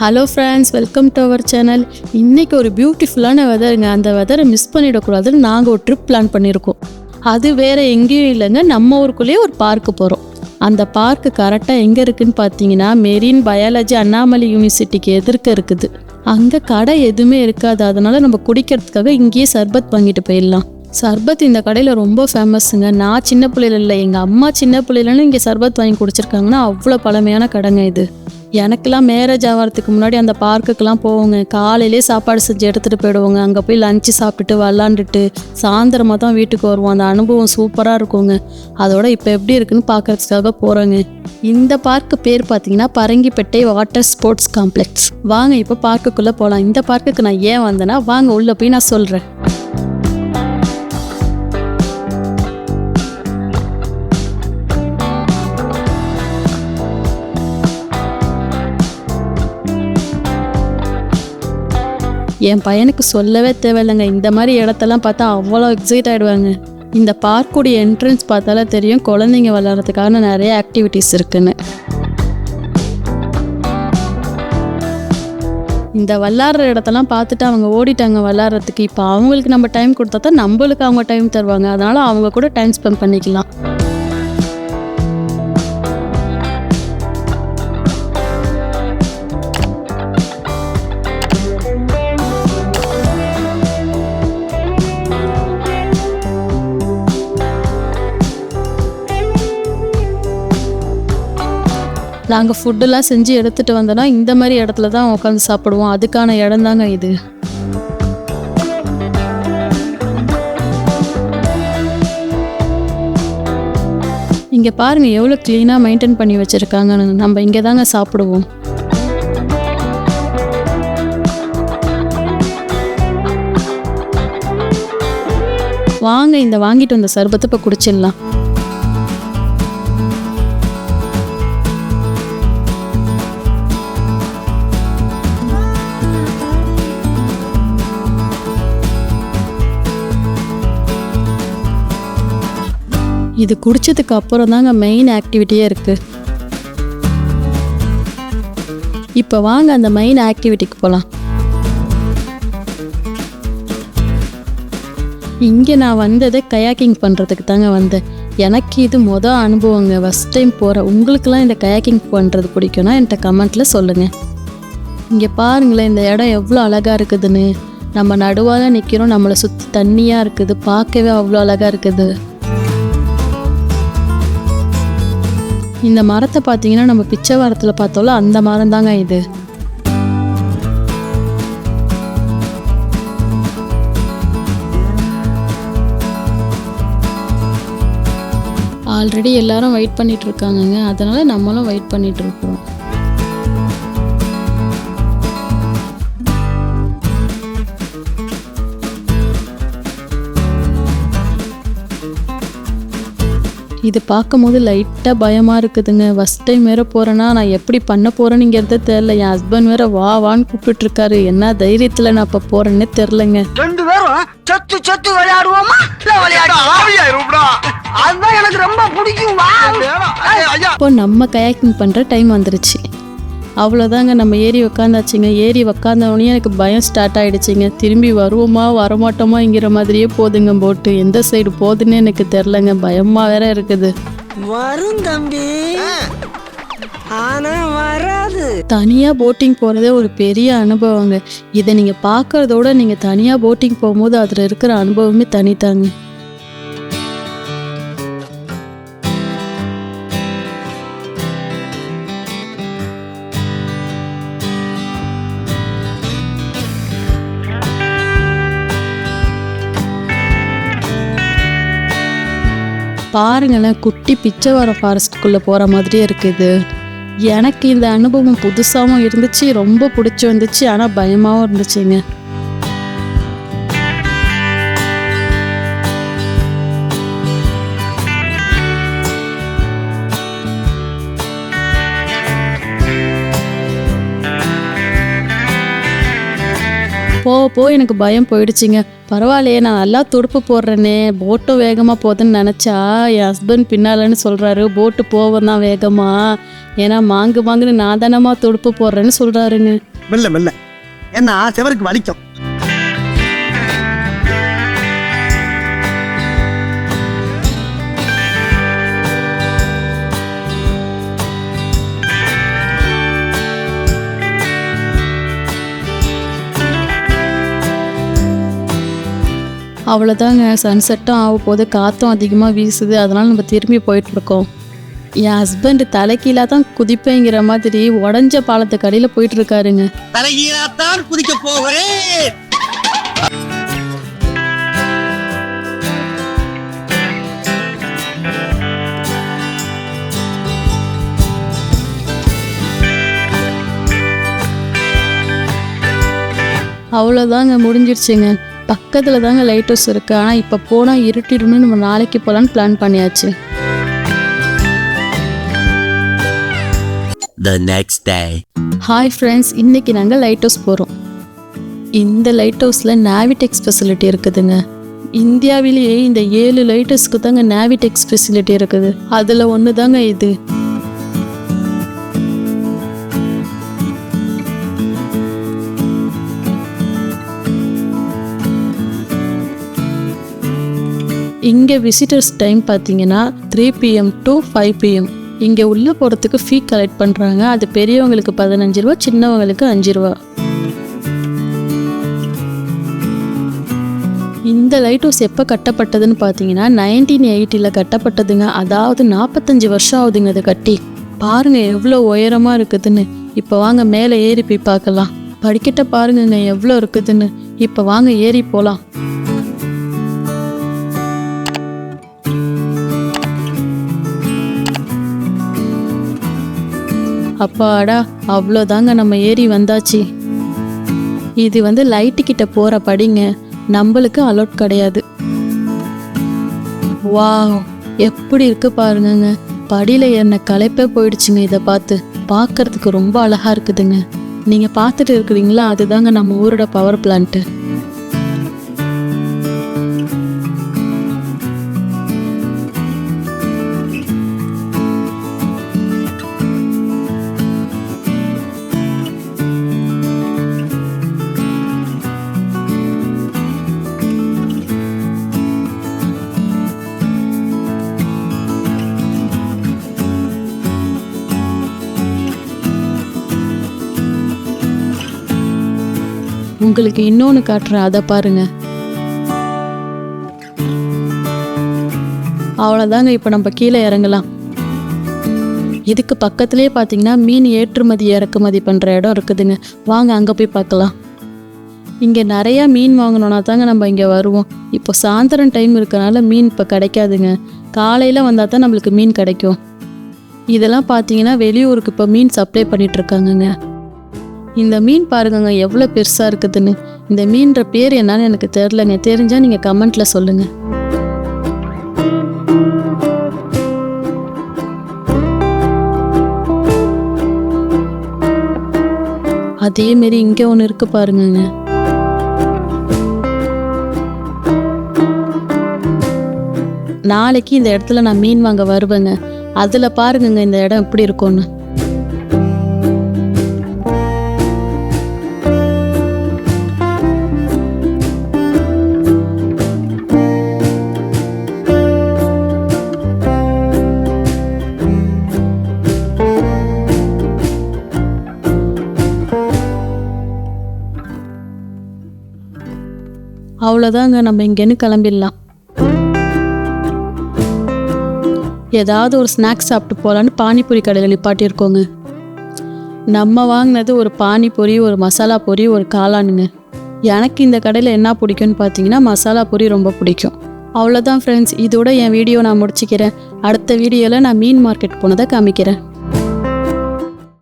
Hello friends welcome to our channel இன்றைக்கி ஒரு பியூட்டிஃபுல்லான வெதருங்க அந்த வெதரை மிஸ் பண்ணிடக்கூடாதுன்னு நாங்கள் ஒரு ட்ரிப் பிளான் பண்ணியிருக்கோம் அது வேறு எங்கேயும் இல்லைங்க. நம்ம ஊருக்குள்ளேயே ஒரு பார்க்கு போகிறோம் அந்த பார்க்கு கரெக்டாக எங்கே இருக்குன்னு பார்த்தீங்கன்னா மெரின் பயாலஜி அண்ணாமலை யூனிவர்சிட்டிக்கு எதிர்க்க இருக்குது. அங்கே கடை எதுவுமே இருக்காது. அதனால் நம்ம குடிக்கிறதுக்காக இங்கேயே சர்பத் வாங்கிட்டு போயிடலாம். சர்பத் இந்த கடையில் ரொம்ப ஃபேமஸுங்க நான் சின்ன பிள்ளையில இல்லை. எங்கள் அம்மா சின்ன பிள்ளையிலன்னு இங்கே சர்பத் வாங்கி குடிச்சிருக்காங்கன்னா அவ்வளோ பழமையான கடைங்க இது. எனக்கெல்லாம் மேரேஜ் ஆகிறதுக்கு முன்னாடி அந்த பார்க்குக்கெல்லாம் போவோங்க. காலையிலே சாப்பாடு செஞ்சு எடுத்துகிட்டு போயிடுவோங்க. அங்கே போய் லஞ்சு சாப்பிட்டுட்டு விளாண்டுட்டு சாயந்தரமாக தான் வீட்டுக்கு வருவோம். அந்த அனுபவம் சூப்பராக இருக்குங்க. அதோட இப்போ எப்படி இருக்குன்னு பார்க்கறதுக்காக போகிறோங்க இந்த பார்க்கு பேர் பார்த்தீங்கன்னா பரங்கிப்பேட்டை வாட்டர் ஸ்போர்ட்ஸ் காம்ப்ளெக்ஸ் வாங்க இப்போ பார்க்குக்குள்ளே போகலாம் இந்த பார்க்குக்கு நான் ஏன் வந்தேன்னா வாங்க உள்ளே போய் நான் சொல்கிறேன் என் பையனுக்கு சொல்லவே தேவையில்லைங்க. இந்த மாதிரி இடத்தெல்லாம் பார்த்தா அவ்வளோ எக்ஸைட் ஆகிடுவாங்க இந்த பார்க்குடைய என்ட்ரன்ஸ் பார்த்தாலே தெரியும் குழந்தைங்க விளாட்றதுக்கான நிறைய ஆக்டிவிட்டீஸ் இருக்குன்னு. இந்த விளாட்ற இடத்தெல்லாம் பார்த்துட்டு அவங்க ஓடிட்டாங்க விளாட்றதுக்கு இப்போ அவங்களுக்கு நம்ம டைம் கொடுத்தா தான் நம்மளுக்கு அவங்க டைம் தருவாங்க. அதனால் அவங்க கூட டைம் ஸ்பெண்ட் பண்ணிக்கலாம். நாங்கள் ஃபுட்டெல்லாம் செஞ்சு எடுத்துகிட்டு வந்தோன்னா இந்த மாதிரி இடத்துல தான் உட்காந்து சாப்பிடுவோம். அதுக்கான இடம் தாங்க இது. இங்கே பாருங்கள் எவ்வளோ க்ளீனாக மெயின்டைன் பண்ணி வச்சுருக்காங்கன்னு. நம்ம இங்கே தாங்க சாப்பிடுவோம். வாங்க இந்த வாங்கிட்டு வந்த சர்பத்தை இப்போ குடிச்சிடலாம். இது குடித்ததுக்கு அப்புறம் தாங்க மெயின் ஆக்டிவிட்டியே இருக்குது இப்போ வாங்க அந்த மெயின் ஆக்டிவிட்டிக்கு போகலாம் இங்கே நான் வந்தது கயாக்கிங் பண்ணுறதுக்கு தாங்க வந்தேன். எனக்கு இது மொதல் அனுபவங்க. ஃபஸ்ட் டைம் போகிறேன் உங்களுக்கெல்லாம் இந்த கயாக்கிங் பண்ணுறது பிடிக்கும்னா என்கிட்ட கமெண்ட்டில் சொல்லுங்கள் இங்கே பாருங்களேன் இந்த இடம் எவ்வளோ அழகாக இருக்குதுன்னு. நம்ம நடுவால நிற்கிறோம் நம்மளை சுற்றி தண்ணியாக இருக்குது. பார்க்கவே அவ்வளோ அழகாக இருக்குது. இந்த மரத்தை பார்த்தீங்கன்னா நம்ம பிச்சை மரத்தில் பார்த்தோம்ல அந்த மரம் தாங்க இது. ஆல்ரெடி எல்லாரும் வெயிட் பண்ணிட்டு இருக்காங்கங்க. அதனால நம்மளும் வெயிட் பண்ணிட்டு இருக்கிறோம் இது பார்க்கும்போது லைட்டாக பயமாக இருக்குதுங்க. ஃபஸ்ட் டைம் வேற போகிறேன்னா நான் எப்படி பண்ண போகிறேனுங்கிறதே தெரில என் ஹஸ்பண்ட் வேற வா வான்னு கூப்பிட்டுருக்காரு. என்ன தைரியத்தில் நான் இப்போ போகிறேன்னே தெரிலங்க ரெண்டு பேரும் செத்து செத்து விளையாடுவோமா? இல்ல விளையாடுவோமா அதுதான் எனக்கு ரொம்ப பிடிக்கும் வா இப்போ நம்ம கயாக்கிங் பண்ணுற டைம் வந்துருச்சு. அவ்வளோதாங்க நம்ம ஏறி உக்காந்தாச்சுங்க. ஏறி உக்காந்தவொடனே எனக்கு பயம் ஸ்டார்ட் ஆயிடுச்சுங்க. திரும்பி வருவோமா வரமாட்டோமாங்கிற மாதிரியே போதுங்க போட்டு எந்த சைடு போகுதுன்னு எனக்கு தெரிலங்க பயமாக வேற இருக்குது. வரும் தம்பி. ஆனா வராது. தனியாக போட்டிங் போகிறதே ஒரு பெரிய அனுபவங்க. இதை நீங்கள் பார்க்கறதோட நீங்கள் தனியாக போட்டிங் போகும்போது அதில் இருக்கிற அனுபவமே தனித்தாங்க பாருங்களேன் குட்டி பிச்சைவரம் ஃபாரஸ்ட்குள்ளே போகிற மாதிரியே இருக்குது எனக்கு இந்த அனுபவம் புதுசாகவும் இருந்துச்சு ரொம்ப பிடிச்சி வந்துச்சு ஆனால் பயமாகவும் இருந்துச்சுங்க. போக போக எனக்கு பயம் போயிடுச்சுங்க. பரவாயில்லையே நான் நல்லா துடுப்பு போடுறேனே போட்டும் வேகமாக போகுதுன்னு நினச்சா என் ஹஸ்பண்ட் பின்னாலன்னு சொல்கிறாரு போட்டு போவோம் தான் வேகமாக ஏன்னா மாங்கு மாங்குன்னு நான் தானம்மா துடுப்பு போடுறேன்னு சொல்கிறாருன்னு மெல்ல மெல்ல. ஏன்னா செவருக்கு வலிக்கும். அவ்வளோதாங்க சன்செட்டும் ஆக போது காற்றும் அதிகமாக வீசுது. அதனால் நம்ம திரும்பி போயிட்டு இருக்கோம் என் ஹஸ்பண்ட் தலைக்கீழாக தான் குதிப்பேங்கிற மாதிரி உடஞ்ச பாலத்துக்கு அடியில் போயிட்டு இருக்காருங்க தலைகீழாத்தான் குதிக்க போகிறேன். அவ்வளோதாங்க முடிஞ்சிடுச்சுங்க பக்கத்தில் தாங்க லைட் ஹவுஸ் இருக்குது ஆனால் இப்போ போனால் இருட்டிடும்னு நம்ம நாளைக்கு போகலான்னு பிளான் பண்ணியாச்சு. The next day. Hi friends இன்னைக்கு நாங்கள் லைட் ஹவுஸ் போகிறோம் இந்த லைட் ஹவுஸில் நாவிடெக்ஸ் ஃபெசிலிட்டி இருக்குதுங்க. இந்தியாவிலேயே இந்த ஏழு லைட் ஹவுஸ்க்கு தாங்க நாவிடெக்ஸ் ஃபெசிலிட்டி இருக்குது. அதில் ஒன்று தாங்க இது. இங்கே விசிட்டர்ஸ் டைம் பார்த்தீங்கன்னா three PM to five PM இங்கே உள்ளே போகிறதுக்கு ஃபீ கலெக்ட் பண்ணுறாங்க அது பெரியவங்களுக்கு பதினஞ்சு ரூபா சின்னவங்களுக்கு அஞ்சு ரூபா. இந்த லைட் ஹவுஸ் எப்போ கட்டப்பட்டதுன்னு பார்த்தீங்கன்னா நைன்டீன் எயிட்டியில் கட்டப்பட்டதுங்க. அதாவது நாற்பத்தஞ்சு வருஷம் ஆகுதுங்க அதை கட்டி. பாருங்க எவ்வளோ உயரமாக இருக்குதுன்னு. இப்போ வாங்க மேலே ஏறி போய் பார்க்கலாம். படிக்கட்ட பாருங்கங்க எவ்வளோ இருக்குதுன்னு. இப்போ வாங்க ஏறி போகலாம் அப்பாடா அவ்வளோதாங்க நம்ம ஏறி வந்தாச்சு. இது வந்து லைட்டு கிட்ட போற படிங்க நம்மளுக்கு அலோட் கிடையாது. வாவ் எப்படி இருக்கு பாருங்கங்க. படியில ஏறின களைப்பே போயிடுச்சுங்க இதை பார்த்து. பார்க்கறதுக்கு ரொம்ப அழகா இருக்குதுங்க. நீங்க பார்த்துட்டு இருக்கிறீங்களா? அதுதாங்க நம்ம ஊரோட பவர் பிளான்ட்டு உங்களுக்கு இன்னொன்று காட்டுறேன். அதை பாருங்க. அவ்வளோதாங்க இப்போ நம்ம கீழே இறங்கலாம். இதுக்கு பக்கத்துலேயே பார்த்தீங்கன்னா மீன் ஏற்றுமதி இறக்குமதி பண்ணுற இடம் இருக்குதுங்க. வாங்க அங்கே போய் பார்க்கலாம். இங்கே நிறையா மீன் வாங்கணும்னா தாங்க நம்ம இங்கே வருவோம். இப்போ சாயந்தரம் டைம் இருக்கனால மீன் இப்போ கிடைக்காதுங்க. காலையில் வந்தால் தான் நம்மளுக்கு மீன் கிடைக்கும். இதெல்லாம் பார்த்தீங்கன்னா வெளியூருக்கு இப்போ மீன் சப்ளை பண்ணிகிட்ருக்காங்கங்க இந்த மீன் பாருங்கங்க எவ்வளோ பெருசாக இருக்குதுன்னு. இந்த மீன்ற பேர் என்னன்னு எனக்கு தெரிலங்க. தெரிஞ்சால் நீங்கள் கமெண்ட்டில் சொல்லுங்கள் அதேமாரி இங்கே ஒன்று இருக்கு பாருங்கங்க. நாளைக்கு இந்த இடத்துல நான் மீன் வாங்க வருவேங்க. அதில் பாருங்கங்க இந்த இடம் எப்படி இருக்கும்னு. அவ்வளோதாங்க நம்ம இங்கேன்னு கிளம்பிடலாம். ஏதாவது ஒரு ஸ்நாக்ஸ் சாப்பிட்டு போகலான்னு பானிபூரி கடையில் நிப்பாட்டியிருக்கோங்க. நம்ம வாங்கினது ஒரு பானிபூரி ஒரு மசாலா பொரி ஒரு காளானுங்க. எனக்கு இந்த கடையில் என்ன பிடிக்கும்னு பார்த்தீங்கன்னா மசாலா பொரி ரொம்ப பிடிக்கும். அவ்வளோதான் ஃப்ரெண்ட்ஸ் இதோட என் வீடியோ நான் முடிச்சுக்கிறேன். அடுத்த வீடியோவில் நான் மீன் மார்க்கெட் போனதை காமிக்கிறேன்.